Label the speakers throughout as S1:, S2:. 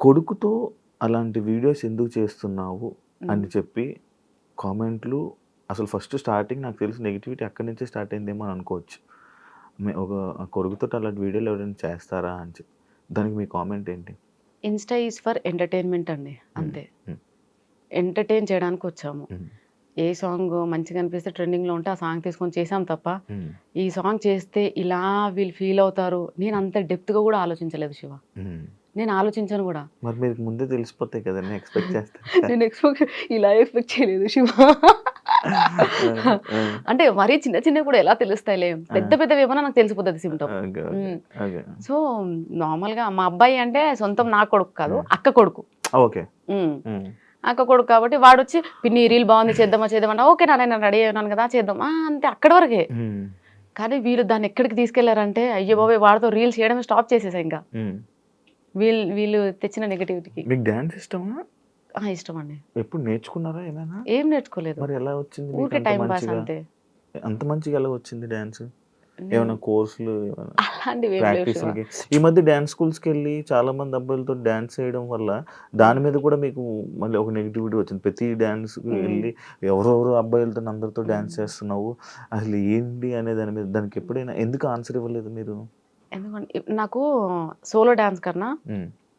S1: కొడుకుతో అలాంటి వీడియోస్ ఎందుకు చేస్తున్నావు అని. చెప్పి కామెంట్లు అసలు ఫస్ట్ స్టార్టింగ్ నాకు తెలిసి నెగిటివిటీ అక్కడి నుంచే స్టార్ట్ అయిందేమో అని అనుకోవచ్చు మే- ఒక కొడుకుతో అలాంటి వీడియోలు ఎవరైనా చేస్తారా అని చెప్పి దానికి మీ కామెంట్ ఏంటి
S2: ఇన్స్టా ఈజ్ ఫర్ ఎంటర్టైన్మెంట్ అండి అంతే. ఎంటర్టైన్ చేయడానికి వచ్చాము. ఏ సాంగ్ మంచిగా అనిపిస్తే ట్రెండింగ్లో ఉంటే ఆ సాంగ్ తీసుకొని చేసాం తప్ప. ఈ సాంగ్ చేస్తే ఇలా వీళ్ళు ఫీల్ అవుతారు నేను అంత డెప్త్గా కూడా ఆలోచించలేదు శివ. నేను ఆలోచించాను కూడా.
S1: మరి మీకు ముందే తెలిసిపోతాయి కదా నేను ఎక్స్పెక్ట్ చేస్తాను
S2: నేను ఎక్స్పెక్ట్ ఇలా ఎక్స్పెక్ట్ చేయలేదు శివ. అంటే మరీ చిన్న చిన్న కూడా ఎలా తెలుస్తాయిలే? పెద్ద పెద్దవి ఏమన్నా నాకు తెలిసిపోతుంది సిమ్టమ్ సో నార్మల్గా మా అబ్బాయి అంటే సొంతం నా కొడుకు కాదు. అక్క కొడుకు.
S1: ఓకే.
S2: అక్క కొడుకు కాబట్టి వాడు వచ్చి పిన్ని రీల్ బాగుంది చేద్దామా చేద్దామా ఓకే నా నేను రెడీ అయినాను కదా చేద్దాం ఆ, అంతే అక్కడి వరకే. కానీ వీళ్ళు దాన్ని ఎక్కడికి తీసుకెళ్ళారంటే అయ్యో బాబాయ్ వాడితో రీల్స్ చేయడం స్టాప్ చేసేసా ఇంకా. వీళ్ళు వీళ్ళు తెచ్చిన నెగటివిటీకి
S1: మీకు డాన్స్ ఇష్టమా?
S2: ఇష్టం అండి.
S1: ఎప్పుడు నేర్చుకున్నారా ఏమైనా?
S2: ఏం నేర్చుకోలేదు.
S1: మరి ఎలా వచ్చింది
S2: ఊరికే టైం పాస్? అంతే.
S1: అంత మంచిగా ఎలా వచ్చింది డాన్స్? ఏమైనా కోర్సులు ఈ మధ్య డాన్స్ స్కూల్స్కి వెళ్ళి చాలా మంది అబ్బాయిలతో డాన్స్ చేయడం వల్ల దాని మీద కూడా మీకు మళ్ళీ ఒక నెగిటివిటీ వచ్చింది. ప్రతి డాన్స్ వెళ్ళి ఎవరెవరు అబ్బాయిలతో అందరితో డాన్స్ చేస్తున్నావు? అసలు ఏంటి అనే దాని మీద దానికి ఎప్పుడైనా ఎందుకు ఆన్సర్ ఇవ్వలేదు మీరు?
S2: ఎందుకంటే నాకు సోలో డాన్స్ కన్నా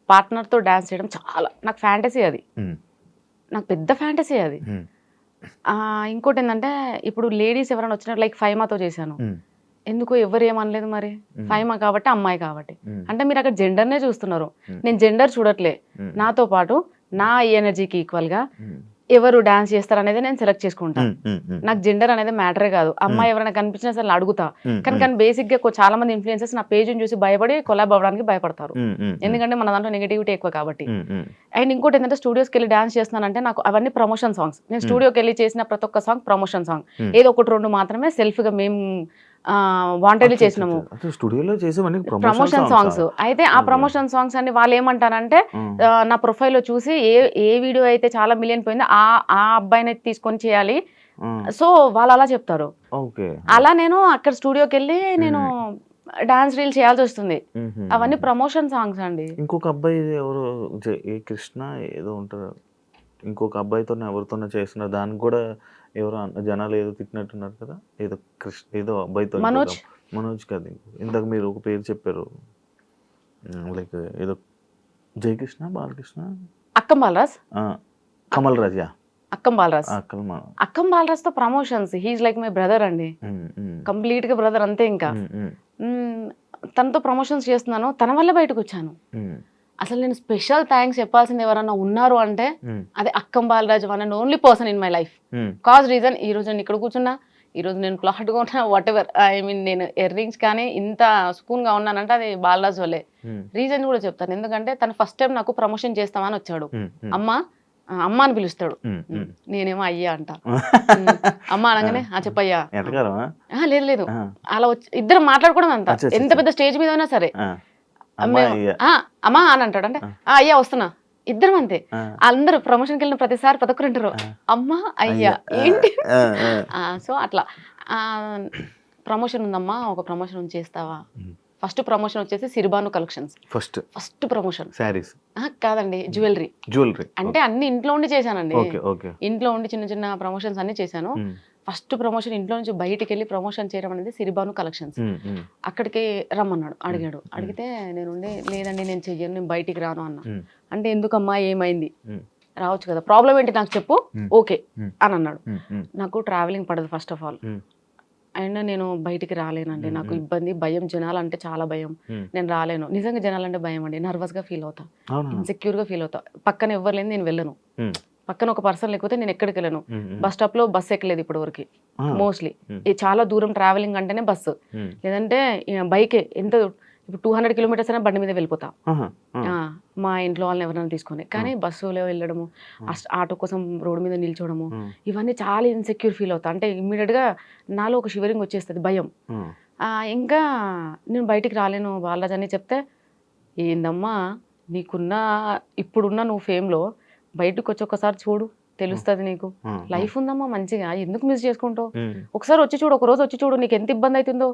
S2: partner తో డాన్స్ చేయడం చాలా నాకు ఫ్యాంటసీ అది. నాకు పెద్ద ఫ్యాంటసీ అది. ఇంకోటి ఏంటంటే ఇప్పుడు లేడీస్ ఎవరైనా వచ్చినట్టు లైక్ ఫైమాతో చేశాను. ఎందుకు ఎవరు ఏమనలేదు మరి? ఫైమా కాబట్టి అమ్మాయి కాబట్టి. అంటే మీరు అక్కడ జెండర్నే చూస్తున్నారు.
S1: ఉమ్,
S2: నేను జెండర్ చూడట్లే. నాతో పాటు నా ఎనర్జీకి ఈక్వల్గా ఎవరు డాన్స్ చేస్తారు అనేది నేను సెలెక్ట్ చేసుకుంటాను నాకు జెండర్ అనేది మ్యాటరే కాదు. అమ్మాయి ఎవరైనా కనిపించినా సరే అడుగుతా. కానీ కానీ బేసిక్గా చాలా మంది ఇన్ఫ్లుయెన్సెస్ నా పేజ్ని చూసి భయపడి కొలాబ్ అవ్వడానికి భయపడతారు. ఎందుకంటే మన దాంట్లో నెగిటివిటీ ఎక్కువ కాబట్టి. అండ్ ఇంకోటి ఏంటంటే స్టూడియోస్కి వెళ్ళి డాన్స్ చేస్తున్నానంటే నాకు అవన్నీ ప్రమోషన్ సాంగ్స్ నేను స్టూడియోకి వెళ్ళి చేసిన ప్రతి ఒక్క సాంగ్ ప్రమోషన్ సాంగ్. ఏదో ఒకటి రెండు మాత్రమే సెల్ఫ్గా మేము
S1: అచ్చా,
S2: చేసినాము.
S1: స్టూడియోలో చేసేవన్నీ
S2: ప్రమోషన్ సాంగ్స్ అయితే ఆ. ప్రమోషన్ సాంగ్స్ అన్ని వాళ్ళు ఏమంటారంటే ఆ, నా ప్రొఫైల్లో చూసి ఏ ఏ వీడియో అయితే చాలా మిలియన్ పోయిందో ఆ ఆ అబ్బాయిని తీసుకొని చేయాలి. సో వాళ్ళు అలా చెప్తారు. అలా నేను అక్కడ స్టూడియోకి వెళ్ళి నేను డాన్స్ రీల్ చేయాల్సి వస్తుంది. అవన్నీ ప్రమోషన్ సాంగ్స్ అండి.
S1: ఇంకొక అబ్బాయి ఎవరు? ఏ కృష్ణ ఏదో ఉంటారు. ఇంకొక అబ్బాయితో ఎవరితోనో చేస్తున్నారు దానికి కూడా ఎవరో జనాలు ఏదో తిట్టినట్టున్నారు కదా ఏదో కృష్ణ ఏదో అబ్బాయితో
S2: మనోజ్?
S1: మనోజ్ కాదు ఇందాక మీరు ఒక పేరు చెప్పారు. లైక్ ఏదో Jayakrishna Balakrishna?
S2: Akkam Balaraj?
S1: Kamal Raj yeah.
S2: Akkam Balaraj. Akkam బాలరాజ్తో promotions. He's like my brother అండి. కంప్లీట్గా బ్రదర్ అంతే ఇంకా. తనతో ప్రమోషన్స్ చేస్తున్నాను. తన వల్ల బయటకు వచ్చాను. అసలు నేను స్పెషల్ థ్యాంక్స్ చెప్పాల్సింది ఎవరన్నా ఉన్నారు అంటే అదే Akkam Balaraj one and only person in my life. Cause reason ఈ రోజు నేను ఇక్కడ కూర్చున్నా ఈ రోజు నేను క్లాట్గా ఉన్నా వాట్ ఎవర్ ఐ మీన్ నేను ఇయర్ రింగ్స్ కానీ ఇంత సుకూన్గా ఉన్నానంటే అది బాలరాజ్ వల్లే. రీజన్ కూడా చెప్తాను. ఎందుకంటే తను ఫస్ట్ టైం నాకు ప్రమోషన్ చేస్తామని వచ్చాడు. అమ్మ అమ్మ అని పిలుస్తాడు. నేనేమో అయ్యా అంట. అమ్మ అనగానే ఆ. చెప్పయ్యా. లేదు లేదు. అలా వచ్చి ఇద్దరం మాట్లాడుకోవడం అంత ఎంత పెద్ద స్టేజ్ మీద అయినా సరే. అమ్మా అని అంటాడు. అంటే ఆ, అయ్యా వస్తున్నా. ఇద్దరం అంతే. అందరూ ప్రమోషన్కి వెళ్ళిన ప్రతిసారి ప్రతి ఒక్కరు. అమ్మా అయ్యా ఏంటి. సో అట్లా. ప్రమోషన్ ఉందమ్మా ఒక ప్రమోషన్ చేస్తావా. ఫస్ట్ ప్రమోషన్ వచ్చేసి Siribanu collections
S1: first
S2: first promotion
S1: saris
S2: కాదండి జ్యువెలరీ
S1: జ్యువెలరీ
S2: అంటే అన్ని ఇంట్లో ఉండి చేశానండి. ఇంట్లో ఉండి చిన్న చిన్న ప్రమోషన్స్ అన్ని చేశాను. ఫస్ట్ ప్రమోషన్ ఇంట్లో నుంచి బయటికి వెళ్ళి ప్రమోషన్ చేయడం అనేది సిరిబాను కలెక్షన్స్. అక్కడికి రమ్మన్నాడు అడిగాడు. అడిగితే నేను లేదండి నేను చెయ్యను నేను బయటికి రాను అన్న. అంటే ఎందుకమ్మా ఏమైంది? రావచ్చు కదా. ప్రాబ్లం ఏంటి నాకు చెప్పు. ఓకే. అని అన్నాడు. నాకు ట్రావెలింగ్ పడదు ఫస్ట్ ఆఫ్ ఆల్. అండ్ నేను బయటికి రాలేనండి. నాకు. ఇబ్బంది భయం జనాలంటే చాలా భయం. నేను రాలేను. నిజంగా జనాలంటే భయం అండి. నర్వస్గా ఫీల్ అవుతా. ఇన్సెక్యూర్గా ఫీల్ అవుతా. పక్కన లేని నేను వెళ్ళను. పక్కన ఒక పర్సన్ లేకపోతే నేను ఎక్కడికి వెళ్ళను. బస్ స్టాప్లో బస్ ఎక్కలేదు ఇప్పటి వరకు. మోస్ట్లీ చాలా దూరం ట్రావెలింగ్ అంటేనే బస్సు లేదంటే బైక్ ఎంత ఇప్పుడు టూ హండ్రెడ్ కిలోమీటర్స్ అయినా బండి మీద వెళ్ళిపోతా. మా ఇంట్లో వాళ్ళని ఎవరైనా తీసుకొని. కానీ బస్సులో వెళ్ళడము ఆటో కోసం రోడ్డు మీద నిల్చోవడము ఇవన్నీ చాలా ఇన్సెక్యూర్ ఫీల్ అవుతా. అంటే immediate గా నాలో ఒక షివరింగ్ వచ్చేస్తుంది భయం. ఇంకా నేను బయటికి రాలేను. బాలరాజ్ అని చెప్తే ఏందమ్మా నీకున్న ఇప్పుడున్న నువ్వు ఫేమ్లో బయటకు వచ్చి ఒకసారి చూడు తెలుస్తుంది నీకు. లైఫ్ ఉందమ్మా మంచిగా. ఎందుకు మిస్ చేసుకుంటావు? ఒకసారి వచ్చి చూడు ఒక రోజు వచ్చి చూడు నీకు ఎంత ఇబ్బంది అవుతుందో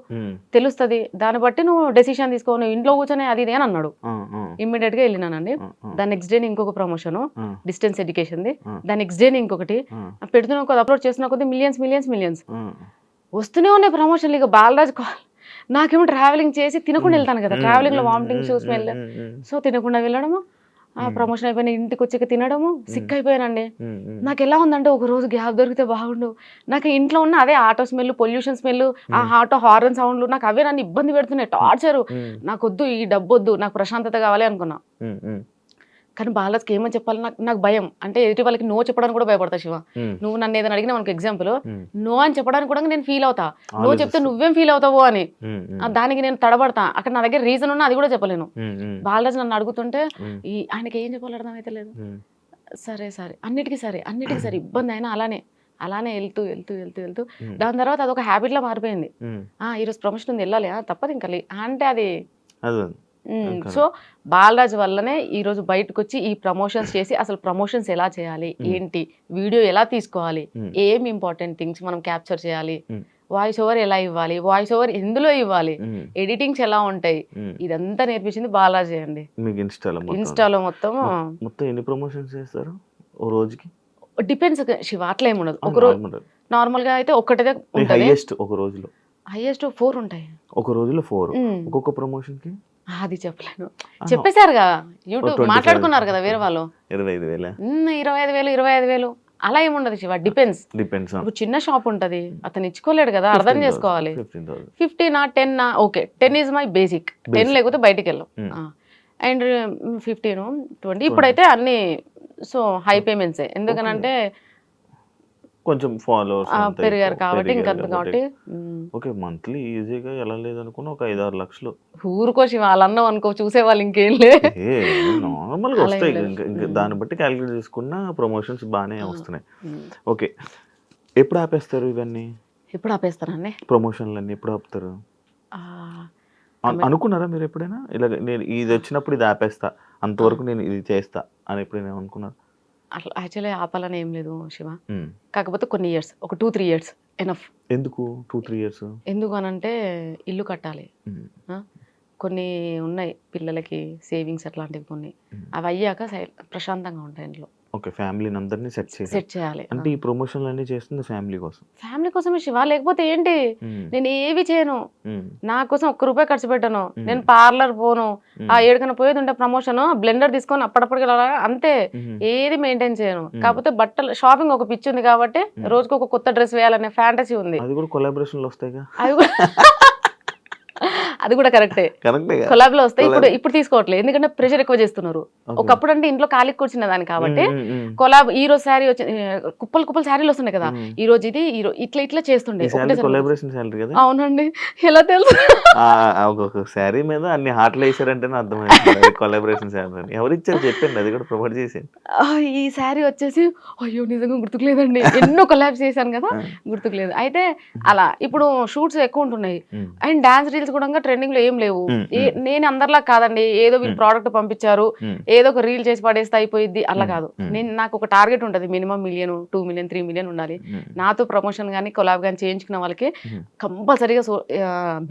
S2: తెలుస్తుంది. దాన్ని బట్టి నువ్వు డెసిషన్ తీసుకో నువ్వు ఇంట్లో కూర్చొని అది ఇది అని అన్నాడు. ఇమ్మీడియట్గా వెళ్ళినానండి. దాని నెక్స్ట్ డే ఇంకొక ప్రమోషన్ డిస్టెన్స్ ఎడ్యుకేషన్ది
S1: ఆ.
S2: దాని నెక్స్ట్ డే ఇంకొకటి. పెడుతున్న కొద్ది అప్లోడ్ చేస్తున్న కొద్ది మిలియన్స్ మిలియన్స్ మిలియన్స్. వస్తూనే ఉన్నాయి ప్రమోషన్లు ఇక బాలరాజ్ కాల్ నాకేమో ట్రావెలింగ్ చేసి తినకుండా వెళ్తాను కదా.
S1: ట్రావెలింగ్లో
S2: వామిటింగ్ షూస్
S1: ఉమ్,
S2: సో తినకుండా వెళ్ళడము? ఆ. ప్రమోషన్ అయిపోయిన ఇంటికి వచ్చాక తినడము సిక్ అయిపోయానండి. నాకు ఎలా ఉందంటే ఒక రోజు గ్యాప్ దొరికితే బాగుండు. నాకు ఇంట్లో ఉన్న అదే ఆటో స్మెల్ పొల్యూషన్ స్మెల్ ఆ ఆటో హార్న్ సౌండ్లు నాకు అవే నన్ను ఇబ్బంది పెడుతున్నాయి టార్చర్. నాకు వద్దు ఈ డబ్బు వద్దు నాకు ప్రశాంతత కావాలి అనుకున్నా. కానీ బాలరాజ్కి ఏమని చెప్పాలి? నాకు నాకు భయం. అంటే ఎదుటి వాళ్ళకి నో చెప్పడానికి కూడా భయపడతా శివ. నువ్వు నన్ను ఏదైనా అడిగినా మనకు ఎగ్జాంపుల్. నో అని చెప్పడానికి కూడా నేను ఫీల్ అవుతా. నో చెప్తే. నువ్వేం ఫీల్ అవుతావో అని. దానికి నేను తడబడతా. అక్కడ నా దగ్గర రీజన్ ఉన్నా అది కూడా చెప్పలేను. బాలరాజ్ నన్ను అడుగుతుంటే ఈ ఆయనకి ఏం చెప్పాలి అర్థమైతే లేదు. సరే సరే. అన్నిటికీ సరే. అన్నిటికీ సరే. ఇబ్బంది అయినా అలానే. అలానే వెళ్తూ వెళ్తూ వెళ్తూ వెళ్తూ. దాని తర్వాత అదొక habit లా మారిపోయింది. ఈరోజు ప్రమోషన్ ఉంది. వెళ్ళాలి. తప్పదు ఇంకా. అంటే అది
S1: అదే.
S2: సో బాలరాజ్ వల్లనే ఈ రోజు బయటకు వచ్చి ఈ ప్రమోషన్స్ చేసి అసలు ప్రమోషన్స్ ఎలా చేయాలి. ఏంటి? వీడియో ఎలా తీసుకోవాలి. ఏం ఇంపార్టెంట్ థింగ్స్ మనం క్యాప్చర్ చేయాలి. వాయిస్ ఓవర్ ఎలా ఇవ్వాలి? వాయిస్ ఓవర్ ఎందులో ఇవ్వాలి? ఎడిటింగ్స్ ఎలా ఉంటాయి. ఇదంతా నేర్పించింది బాలాజీ అండి.
S1: మీకు ఇన్స్టాలో మొత్తం.
S2: ఇన్స్టాలో మొత్తం
S1: మొత్తం ఎన్ని ప్రమోషన్స్ చేస్తారు ఓ రోజుకి?
S2: డిపెండ్స్ శివ అట్లా ఏమి ఉండదు. ఒక రోజు నార్మల్గా అయితే ఒక్కటే ఉంటుంది.
S1: హైయెస్ట్ ఒక రోజులో.
S2: హైయెస్ట్ ఫోర్ ఉంటాయి.
S1: ఒక రోజులో ఫోర్. ఒక్కొక్క ప్రమోషన్కి
S2: అది చెప్పలేను. చెప్పేశారుగా యూట్యూబ్
S1: 25
S2: మాట్లాడుకున్నారు కదా వేరే వాళ్ళు.
S1: ఇరవై ఐదు వేల?
S2: ఇరవై ఐదు వేలు ఇరవై ఐదు వేలు. అలా ఏముండదు శివ డిపెండ్స్
S1: డిపెండ్స్
S2: ఇప్పుడు చిన్న షాప్ ఉంటది అతను ఇచ్చుకోలేడు కదా అర్థం చేసుకోవాలి.
S1: Fifteen
S2: ten okay ten is my basic ten. లేకపోతే బయటికి వెళ్ళాం. అండ్ ఫిఫ్టీన్ ట్వంటీ ఇప్పుడైతే అన్ని సో హై పేమెంట్స్ ఎందుకనంటే
S1: కొంచెం ఫాలోవర్స్
S2: పెరిగారు కాబట్టి ఇంకంత కాబట్టి
S1: ఓకే మంత్లీ ఈజీగా ఎలా లేదనుకున్నా ఒక ఐదు ఆరు లక్షలు.
S2: ఊరుకో శివ వాళ్ళన్న అనుకో చూసే వాళ్ళు ఇంకేం
S1: వస్తాయి
S2: లేదు.
S1: ఇంకా ఇంకా
S2: మ్మ్.
S1: దాన్ని బట్టి క్యాలిక్యులేట్ చేసుకున్న ప్రమోషన్స్ బాగానే. వస్తున్నాయి. ఓకే ఎప్పుడు ఆపేస్తారు ఇవన్నీ?
S2: ఎప్పుడు ఆపేస్తానండి
S1: ప్రమోషన్లు అన్ని ఎప్పుడు ఆపుతారు? అనుకున్నారా మీరు ఎప్పుడైనా? ఇలా నేను ఇది వచ్చినప్పుడు ఇది ఆపేస్తా అంతవరకు నేను ఇది చేస్తా అని ఎప్పుడైనా అనుకున్నారు?
S2: అట్లా యాక్చువల్లీ ఆపాలని ఏం లేదు శివ. కాకపోతే కొన్ని ఇయర్స్ ఒక టూ త్రీ ఇయర్స్ ఎనఫ్
S1: ఎందుకు? టూ త్రీ ఇయర్స్
S2: ఎందుకు అనంటే ఇల్లు కట్టాలి? కొన్ని ఉన్నాయి పిల్లలకి సేవింగ్స్ అట్లాంటివి కొన్ని. అవి అయ్యాక ప్రశాంతంగా ఉంటాయి ఇంట్లో.
S1: ఓకే ఫ్యామిలీని అందరినీ సెట్ చేసి
S2: సెట్ చేయాలి
S1: అంటే ఈ ప్రమోషన్లు అన్ని చేస్తుంది ఫ్యామిలీ కోసం
S2: ఫ్యామిలీ కోసమే శివ లేకపోతే ఏంటి. నేను ఏవి చేయను. నా కోసం ఒక్క రూపాయి ఖర్చు పెట్టను. నేను పార్లర్ పోను. ఆ ఏడుకన పోయేది ఉంటే ప్రమోషన్ బ్లెండర్ తీసుకొని అప్పటిప్పటికి అలా అంతే. ఏది మెయింటైన్ చేయను. కాకపోతే బట్టలు షాపింగ్ ఒక పిచ్చి ఉంది కాబట్టి. రోజుకి ఒక కొత్త డ్రెస్ వేయాలనే ఫ్యాంటసీ ఉంది
S1: అది కూడా కొలాబరేషన్లు వస్తాయిగా
S2: అది కూడా అది కూడా కరెక్టే. కొలాబ్లో వస్తాయి ఇప్పుడు. ఇప్పుడు తీసుకోవట్లేదు ఎందుకంటే ప్రెషర్ ఎక్కువ చేస్తున్నారు. ఒకప్పుడు అంటే ఇంట్లో ఖాళీ కూర్చున్న దాన్ని కాబట్టి కొలాబ్ ఈ రోజు శారీ వచ్చి కుప్పలు కుప్పలు శారీలు వస్తున్నాయి కదా. ఈ రోజు ఇది ఈ ఇట్లా ఇట్లా చేస్తుండే. అవునండి. ఎలా తెలుసు?
S1: ఒక్కొక్క శారీ మీద అన్ని హార్ట్లు వేసారంటేనే అర్థమైంది. కొలాబరేషన్ అని. ఎవరు ఇచ్చారు చెప్పండి అది కూడా ప్రొవైడ్
S2: ఆ, ఈ శారీ వచ్చేసి అయ్యో నిజంగా గుర్తుకులేదండి. ఎన్నో కొలాబ్స్ చేశాను కదా. గుర్తుకులేదు. అయితే అలా ఇప్పుడు షూట్స్ ఎక్కువ ఉంటున్నాయి. అండ్ డాన్స్ రీల్స్ కూడా ట్రెండింగ్లో ఏం లేవు. నేను అందరిలా కాదండి. ఏదో వీళ్ళు. ప్రోడక్ట్ పంపించారు. ఏదో ఒక రీల్ చేసి పడేస్తే అయిపోయింది అలా కాదు. నేను నాకు ఒక టార్గెట్ ఉంటుంది. Minimum million two million three million ఉండాలి. నాతో ప్రమోషన్ కానీ కొలాబ్ కానీ చేయించుకున్న వాళ్ళకి. కంపల్సరీగా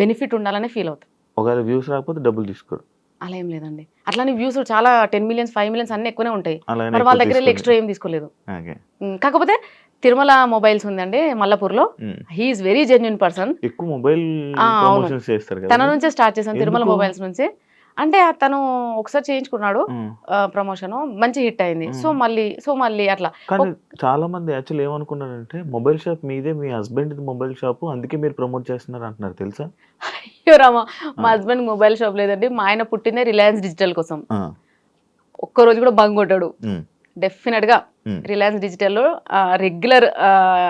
S2: బెనిఫిట్ ఉండాలని ఫీల్ అవుతాం
S1: ఒకవేళ వ్యూస్ రాకపోతే డబ్బులు తీసుకోరు.
S2: అలా ఏం లేదండి. అట్లానే వ్యూస్ చాలా టెన్ మిలియన్స్ ఫైవ్ మిలియన్స్ అన్ని ఎక్కువనే ఉంటాయి. మరి వాళ్ళ దగ్గర. ఎక్స్ట్రా ఏం తీసుకోలేదు. కాకపోతే తిరుమల మొబైల్స్ ఉందండి మల్లపూర్లో. హీఈస్ వెరీ జెన్యున్ పర్సన్
S1: ఎక్కువ మొబైల్
S2: తన నుంచే స్టార్ట్ చేశాను తిరుమల? మొబైల్స్ నుంచి. అంటే తను ఒకసారి చేయించుకున్నాడు. ప్రమోషన్ మంచి హిట్ అయింది. సో మళ్ళీ సో మళ్ళీ అట్లా.
S1: కానీ చాలా మంది యాక్చువల్ ఏమనుకున్నారంటే మొబైల్ షాప్ మీదే మీ హస్బెండ్ మొబైల్ షాప్ అందుకే మీరు ప్రమోట్ చేస్తున్నారు అంటున్నారు. తెలుసా?
S2: అయ్యో రామా మా. హస్బెండ్ మొబైల్ షాప్ లేదండి. మా ఆయన పుట్టిందే రిలయన్స్ డిజిటల్ కోసం. ఒక్క రోజు కూడా బంగ్ కొట్టాడు.
S1: మ్మ్.
S2: డెఫినెట్గా
S1: మ్మ్.
S2: రిలయన్స్ డిజిటల్ రెగ్యులర్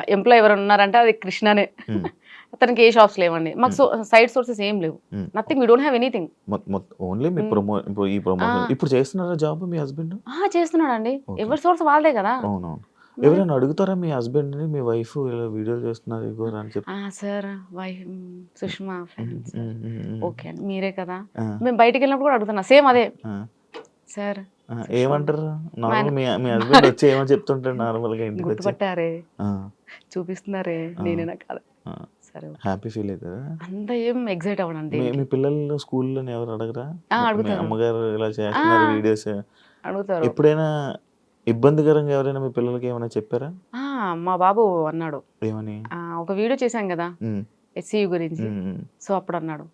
S2: ఎంప్లాయ్ ఎవరు ఉన్నారంటే అది కృష్ణనే.
S1: మ్మ్.
S2: అతనికి ఏ షాప్స్ లేవండి. మాకు సైడ్ సోర్సెస్ ఏం లేవు. Nothing we don't have anything
S1: only మీ
S2: మ్మ్.
S1: ప్రమో ఈ ప్రమోషన్
S2: ఆ.
S1: ఇప్పుడు చేస్తున్నారా జాబ్ మీ హస్బెండ్
S2: చేస్తున్నాడండి.
S1: Okay.
S2: ఎవరి సోర్స్ వాళ్ళదే కదా.
S1: అవునవును. ఎవరైనా అడుగుతారా మీ హస్బెండ్ని మీ వైఫ్ ఇలా వీడియోలు చేస్తున్నారు ఇగో అని చెప్పి?
S2: Sir why Sushma. ఓకే అండి. మీరే కదా.
S1: ఆ,
S2: మేము బయటికి వెళ్ళినప్పుడు కూడా అడుగుతున్నా. సేమ్ అదే.
S1: ఆ,
S2: సార్
S1: ఆ, ఏమంటారు? నార్మల్ మీ మీ హస్బెండ్ వచ్చి ఏమో చెప్తుంటాడు నార్మల్గా ఇంటికి వచ్చి.
S2: చూపిస్తున్నారే. నేనేనా కాదు. సరే
S1: హ్యాపీ ఫీల్ అవుతారా
S2: అంత ఏం ఎగ్జైట్ అవ్వనండి.
S1: మీ- పిల్లలు స్కూల్లో ఎవరు అడగరా?
S2: అడుగుతారు.
S1: అమ్మగారు ఇలా చేస్తున్నారు. వీడియోస్
S2: అడుగుతారు.
S1: ఎప్పుడైనా ఇబ్బందికరంగా ఎవరైనా మీ పిల్లలకి ఏమైనా చెప్పారా?
S2: మా బాబు అన్నాడు.
S1: ఏమని?
S2: ఆ, ఒక వీడియో చేశాం కదా? ఎస్సీ గురించి. సో అప్పుడు అన్నాడు.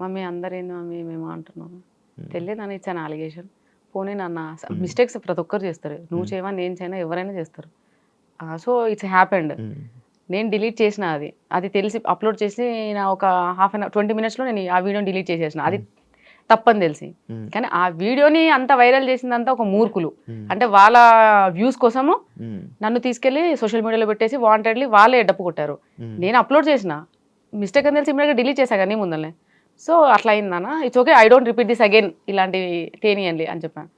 S2: మమ్మీ అందరేంది మమ్మీ మేము అంటున్నాను.
S1: ఉమ్.
S2: తెలియదు అని ఇచ్చాను అలిగేషన్ పోనీ నాన్న. మిస్టేక్స్ ప్రతి ఒక్కరు చేస్తారు. నువ్వు. చేయవా నేను చేయనా ఎవరైనా చేస్తారు. సో ఇట్స్ హ్యాపెండ్ నేను డిలీట్ చేసిన అది. అది తెలిసి అప్లోడ్ చేసి నా ఒక హాఫ్ అన్ అవర్ ట్వంటీ మినిట్స్లో నేను ఆ వీడియోని డిలీట్ చేసేసిన. అది తప్పని తెలిసి. కానీ ఆ వీడియోని అంత వైరల్ చేసిందంతా ఒక మూర్ఖులు. అంటే వాళ్ళ వ్యూస్ కోసము నన్ను తీసుకెళ్ళి సోషల్ మీడియాలో పెట్టేసి వాంటెడ్లీ వాళ్ళే డప్పు కొట్టారు. నేను అప్లోడ్ చేసిన. మిస్టేక్ అని తెలిసి ఇమీడియట్గా డిలీట్ చేశా కానీ ముందరనే. సో అట్లా అయిందన్న it's okay I don't repeat this again ఇలాంటివి తేనియండి అని చెప్పాను.